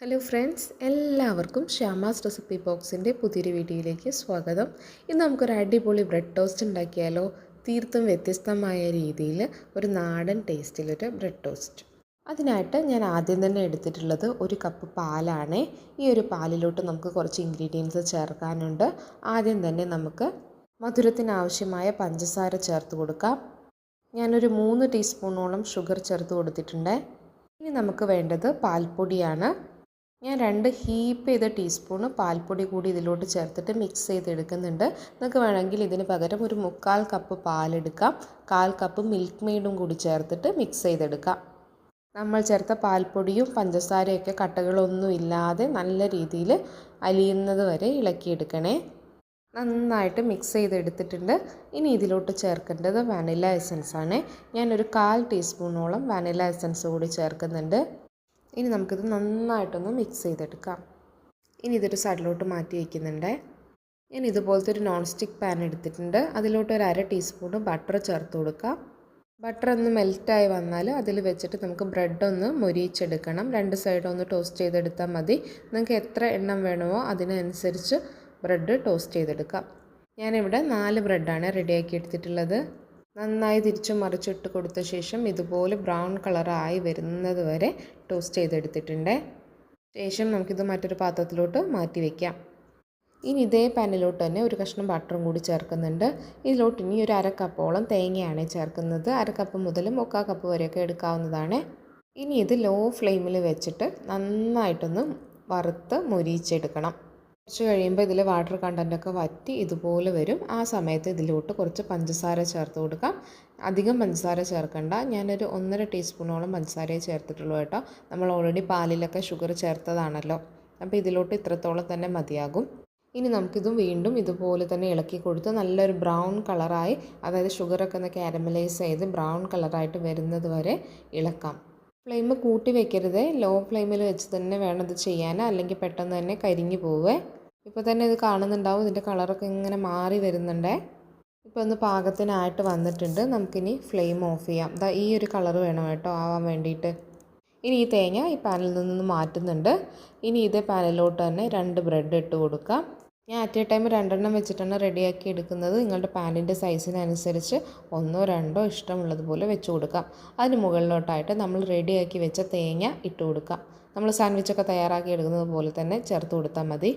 Hello friends എല്ലാവർക്കും Shyama's recipe ബോക്സിന്റെ പുതിയൊരു വീഡിയോയിലേക്ക് സ്വാഗതം. ഇന്ന് നമുക്കൊരു അടിപൊളി ബ്രെഡ് ടോസ്റ്റ് ഉണ്ടാക്കിയാലോ? തീർത്തും വ്യത്യസ്തമായ രീതിയിൽ ഒരു നാടൻ ടേസ്റ്റിലൊരു ബ്രെഡ് ടോസ്റ്റ് അതിനായിട്ട് ഞാൻ ആദ്യം തന്നെ എടുത്തിട്ടുള്ളത് ഒരു കപ്പ് പാലാണ്. ഈ ഒരു പാലിലോട്ട് നമുക്ക് കുറച്ച് ഇൻഗ്രീഡിയൻസ് ചേർക്കാനുണ്ട്. ആദ്യം തന്നെ നമുക്ക് മധുരത്തിനാവശ്യമായ പഞ്ചസാര ചേർത്ത് കൊടുക്കാം. ഞാനൊരു മൂന്ന് ടീസ്പൂണോളം ഷുഗർ ചേർത്ത് കൊടുത്തിട്ടുണ്ട്. ഇനി നമുക്ക് വേണ്ടത് പാൽപ്പൊടിയാണ്. ഞാൻ രണ്ട് ഹീപ്പ് ചെയ്ത ടീസ്പൂണ് പാൽപ്പൊടി കൂടി ഇതിലോട്ട് ചേർത്തിട്ട് മിക്സ് ചെയ്തെടുക്കുന്നുണ്ട്. നിങ്ങൾക്ക് വേണമെങ്കിൽ ഇതിന് പകരം ഒരു മുക്കാൽ കപ്പ് പാലെടുക്കാം. കാൽ കപ്പ് മിൽക്ക് മെയ്ഡും കൂടി ചേർത്തിട്ട് മിക്സ് ചെയ്തെടുക്കാം. നമ്മൾ ചേർത്ത പാൽപ്പൊടിയും പഞ്ചസാരയൊക്കെ കട്ടകളൊന്നും ഇല്ലാതെ നല്ല രീതിയിൽ അലിയുന്നത് വരെ ഇളക്കിയെടുക്കണേ. നന്നായിട്ട് മിക്സ് ചെയ്തെടുത്തിട്ടുണ്ട്. ഇനി ഇതിലോട്ട് ചേർക്കേണ്ടത് വാനില എസൻസ് ആണ്. ഞാനൊരു കാൽ ടീസ്പൂണോളം വാനില എസൻസ് കൂടി ചേർക്കുന്നുണ്ട്. ഇനി നമുക്കിത് നന്നായിട്ടൊന്ന് മിക്സ് ചെയ്തെടുക്കാം. ഇനി ഇതൊരു സൈഡിലോട്ട് മാറ്റി വയ്ക്കുന്നുണ്ട് ഞാൻ ഇതുപോലത്തെ ഒരു നോൺ സ്റ്റിക്ക് പാൻ എടുത്തിട്ടുണ്ട്. അതിലോട്ട് ഒരു അര ടീസ്പൂൺ ബട്ടർ ചേർത്ത് കൊടുക്കാം. ബട്ടർ ഒന്ന് മെൽറ്റായി വന്നാൽ അതിൽ വെച്ചിട്ട് നമുക്ക് ബ്രെഡ് ഒന്ന് മൊരിയിച്ചെടുക്കണം. രണ്ട് സൈഡും ഒന്ന് ടോസ്റ്റ് ചെയ്തെടുത്താൽ മതി. നിങ്ങൾക്ക് എത്ര എണ്ണം വേണമോ അതിനനുസരിച്ച് ബ്രെഡ് ടോസ്റ്റ് ചെയ്തെടുക്കാം. ഞാനിവിടെ നാല് ബ്രെഡാണ് റെഡിയാക്കി എടുത്തിട്ടുള്ളത്. നന്നായി തിരിച്ചു മറിച്ചിട്ട് കൊടുത്ത ശേഷം ഇതുപോലെ ബ്രൗൺ കളറായി വരുന്നത് വരെ ടോസ്റ്റ് ചെയ്തെടുത്തിട്ടുണ്ട്. ശേഷം നമുക്കിത് മറ്റൊരു പാത്രത്തിലോട്ട് മാറ്റി വയ്ക്കാം ഇനി ഇതേ പാനിലോട്ട് തന്നെ ഒരു കഷ്ണം ബട്ടറും കൂടി ചേർക്കുന്നുണ്ട്. ഇതിലോട്ട് ഇനി ഒരു അര കപ്പോളം തേങ്ങയാണ് ചേർക്കുന്നത്. അര കപ്പ് മുതൽ മുക്കാൽ കപ്പ് വരെയൊക്കെ എടുക്കാവുന്നതാണ്. ഇനി ഇത് ലോ ഫ്ലെയിമിൽ വെച്ചിട്ട് നന്നായിട്ടൊന്ന് വറുത്ത് മൊരിയിച്ചെടുക്കണം. കുറച്ച് കഴിയുമ്പോൾ ഇതിൽ വാട്ടർ കണ്ടന്റൊക്കെ വറ്റി ഇതുപോലെ വരും. ആ സമയത്ത് ഇതിലോട്ട് കുറച്ച് പഞ്ചസാര ചേർത്ത് കൊടുക്കാം. അധികം പഞ്ചസാര ചേർക്കണ്ട. ഞാനൊരു ഒന്നര ടീസ്പൂണോളം പഞ്ചസാരയെ ചേർത്തിട്ടുള്ളൂ കേട്ടോ. നമ്മൾ ഓൾറെഡി പാലിലൊക്കെ ഷുഗർ ചേർത്തതാണല്ലോ. അപ്പോൾ ഇതിലോട്ട് ഇത്രത്തോളം തന്നെ മതിയാകും. ഇനി നമുക്കിതും വീണ്ടും ഇതുപോലെ തന്നെ ഇളക്കി കൊടുത്ത് നല്ലൊരു ബ്രൗൺ കളറായി അതായത് ഷുഗറൊക്കെ ഒന്ന് കാരമലൈസ് ചെയ്ത് ബ്രൗൺ കളറായിട്ട് വരുന്നത് വരെ ഇളക്കാം. ഫ്ലെയിം കൂട്ടി വെക്കരുത്. ലോ ഫ്ലെയിമിൽ വെച്ച് തന്നെ വേണം ഇത് ചെയ്യാൻ. അല്ലെങ്കിൽ പെട്ടെന്ന് തന്നെ കരിഞ്ഞു പോവേ. ഇപ്പോൾ തന്നെ ഇത് കാണുന്നുണ്ടാവും. ഇതിന്റെ കളറൊക്കെ ഇങ്ങനെ മാറി വരുന്നുണ്ടേ. ഇപ്പോൾ ഒന്ന് പാകത്തിനായിട്ട് വന്നിട്ടുണ്ട്. നമുക്കിനി ഫ്ലെയിം ഓഫ് ചെയ്യാം. ദാ ഈ ഒരു കളർ വേണം കേട്ടോ ആവാൻ വേണ്ടിയിട്ട്. ഇനി ഈ തേങ്ങ ഈ പാനിൽ നിന്ന് മാറ്റുന്നുണ്ട്. ഇനി ഇതേ പാനിലോട്ട് തന്നെ രണ്ട് ബ്രെഡ് ഇട്ട് കൊടുക്കാം. ഞാൻ അറ്റ് എ ടൈം രണ്ടെണ്ണം വെച്ചിട്ടാണ് റെഡിയാക്കി എടുക്കുന്നത്. നിങ്ങളുടെ പാന്റിന്റെ സൈസിനനുസരിച്ച് ഒന്നോ രണ്ടോ ഇഷ്ടമുള്ളതുപോലെ വെച്ച് കൊടുക്കാം. അതിന് മുകളിലോട്ടായിട്ട് നമ്മൾ റെഡിയാക്കി വെച്ച തേങ്ങ ഇട്ട് കൊടുക്കാം. നമ്മൾ സാൻഡ്വിച്ചൊക്കെ തയ്യാറാക്കി എടുക്കുന്നത് പോലെ തന്നെ ചേർത്ത് കൊടുത്താൽ മതി.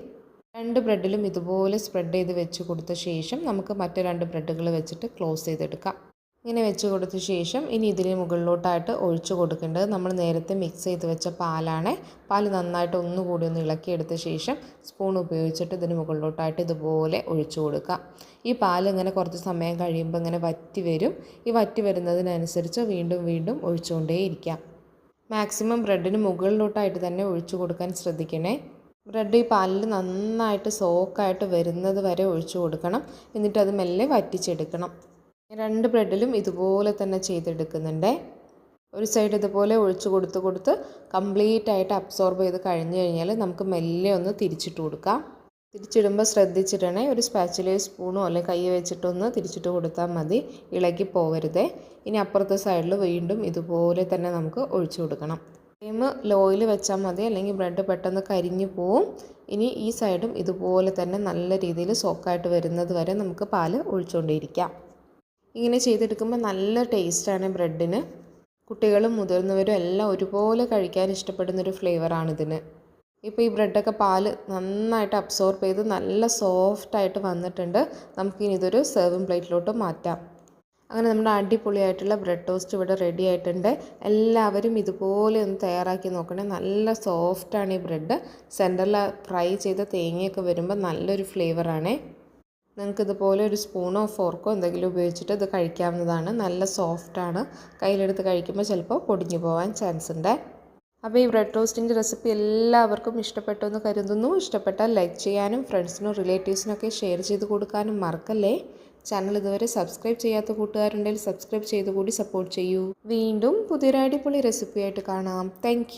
രണ്ട് ബ്രെഡിലും ഇതുപോലെ സ്പ്രെഡ് ചെയ്ത് വെച്ച് കൊടുത്ത ശേഷം നമുക്ക് മറ്റു രണ്ട് ബ്രെഡുകൾ വെച്ചിട്ട് ക്ലോസ് ചെയ്തെടുക്കാം. ഇങ്ങനെ വെച്ച് കൊടുത്ത ശേഷം ഇനി ഇതിന് മുകളിലോട്ടായിട്ട് ഒഴിച്ചു കൊടുക്കേണ്ടത് നമ്മൾ നേരത്തെ മിക്സ് ചെയ്ത് വെച്ച പാലാണ്. പാൽ നന്നായിട്ട് ഒന്നുകൂടി ഒന്ന് ഇളക്കിയെടുത്ത ശേഷം സ്പൂൺ ഉപയോഗിച്ചിട്ട് ഇതിന് മുകളിലോട്ടായിട്ട് ഇതുപോലെ ഒഴിച്ചു കൊടുക്കുക. ഈ പാൽ ഇങ്ങനെ കുറച്ച് സമയം കഴിയുമ്പോൾ ഇങ്ങനെ വറ്റി വരും. ഈ വറ്റി വരുന്നതിനനുസരിച്ച് വീണ്ടും വീണ്ടും ഒഴിച്ചുകൊണ്ടേയിരിക്കാം മാക്സിമം ബ്രെഡിന് മുകളിലോട്ടായിട്ട് തന്നെ ഒഴിച്ചു കൊടുക്കാൻ ശ്രദ്ധിക്കണേ. ബ്രെഡ് ഈ പാലിൽ നന്നായിട്ട് സോക്കായിട്ട് വരുന്നത് വരെ ഒഴിച്ചു കൊടുക്കണം. എന്നിട്ട് അത് മെല്ലെ വറ്റിച്ചെടുക്കണം. രണ്ട് ബ്രെഡിലും ഇതുപോലെ തന്നെ ചെയ്തെടുക്കുന്നുണ്ട്. ഒരു സൈഡ് ഇതുപോലെ ഒഴിച്ച് കൊടുത്ത് കൊടുത്ത് കംപ്ലീറ്റ് ആയിട്ട് അബ്സോർബ് ചെയ്ത് കഴിഞ്ഞ് കഴിഞ്ഞാൽ നമുക്ക് മെല്ലെ ഒന്ന് തിരിച്ചിട്ട് കൊടുക്കാം. തിരിച്ചിടുമ്പോൾ ശ്രദ്ധിച്ചിട്ടണേ ഒരു സ്പാച്ചിലയോ സ്പൂണോ അല്ലെങ്കിൽ കൈ വെച്ചിട്ടൊന്ന് തിരിച്ചിട്ട് കൊടുത്താൽ മതി. ഇളകി പോകരുതേ. ഇനി അപ്പുറത്തെ സൈഡിൽ വീണ്ടും ഇതുപോലെ തന്നെ നമുക്ക് ഒഴിച്ചു കൊടുക്കണം. ഫ്ലെയിം ലോയിൽ വെച്ചാൽ മതി. അല്ലെങ്കിൽ ബ്രെഡ് പെട്ടെന്ന് കരിഞ്ഞു പോവും. ഇനി ഈ സൈഡും ഇതുപോലെ തന്നെ നല്ല രീതിയിൽ സോക്കായിട്ട് വരുന്നത് വരെ നമുക്ക് പാൽ ഒഴിച്ചുകൊണ്ടിരിക്കാം ഇങ്ങനെ ചെയ്തെടുക്കുമ്പോൾ നല്ല ടേസ്റ്റാണ് ബ്രെഡിന്. കുട്ടികളും മുതിർന്നവരും എല്ലാം ഒരുപോലെ കഴിക്കാൻ ഇഷ്ടപ്പെടുന്നൊരു ഫ്ലേവറാണിതിന്. ഇപ്പോൾ ഈ ബ്രെഡൊക്കെ പാൽ നന്നായിട്ട് അബ്സോർബ് ചെയ്ത് നല്ല സോഫ്റ്റായിട്ട് വന്നിട്ടുണ്ട്. നമുക്കിനി ഇതൊരു സെർവിങ് പ്ലേറ്റിലോട്ട് മാറ്റാം. അങ്ങനെ നമ്മുടെ അടിപൊളിയായിട്ടുള്ള ബ്രെഡ് ടോസ്റ്റ് ഇവിടെ റെഡി ആയിട്ടുണ്ട്. എല്ലാവരും ഇതുപോലെ ഒന്ന് തയ്യാറാക്കി നോക്കണേ. നല്ല സോഫ്റ്റാണ് ഈ ബ്രെഡ്. സെന്ററിൽ ഫ്രൈ ചെയ്ത തേങ്ങയൊക്കെ വരുമ്പോൾ നല്ലൊരു ഫ്ലേവറാണേ. നിങ്ങൾക്ക് ഇതുപോലെ ഒരു സ്പൂണോ ഫോർക്കോ എന്തെങ്കിലും ഉപയോഗിച്ചിട്ട് ഇത് കഴിക്കാവുന്നതാണ്. നല്ല സോഫ്റ്റാണ്. കയ്യിലെടുത്ത് കഴിക്കുമ്പോൾ ചിലപ്പോൾ പൊടിഞ്ഞു പോകാൻ ചാൻസ് ഉണ്ട് അപ്പോൾ ഈ ബ്രെഡ് ടോസ്റ്റിന്റെ റെസിപ്പി എല്ലാവർക്കും ഇഷ്ടപ്പെട്ടു എന്ന് കരുതുന്നു. ഇഷ്ടപ്പെട്ടാൽ ലൈക്ക് ചെയ്യാനും ഫ്രണ്ട്സിനും റിലേറ്റീവ്സിനൊക്കെ ഷെയർ ചെയ്ത് കൊടുക്കാനും മറക്കല്ലേ. ചാനൽ ഇതുവരെ സബ്സ്ക്രൈബ് ചെയ്യാത്ത കൂട്ടുകാരുണ്ടെങ്കിൽ സബ്സ്ക്രൈബ് ചെയ്ത് കൂടി സപ്പോർട്ട് ചെയ്യൂ. വീണ്ടും പുതിയൊരു അടിപൊളി റെസിപ്പിയായിട്ട് കാണാം. താങ്ക്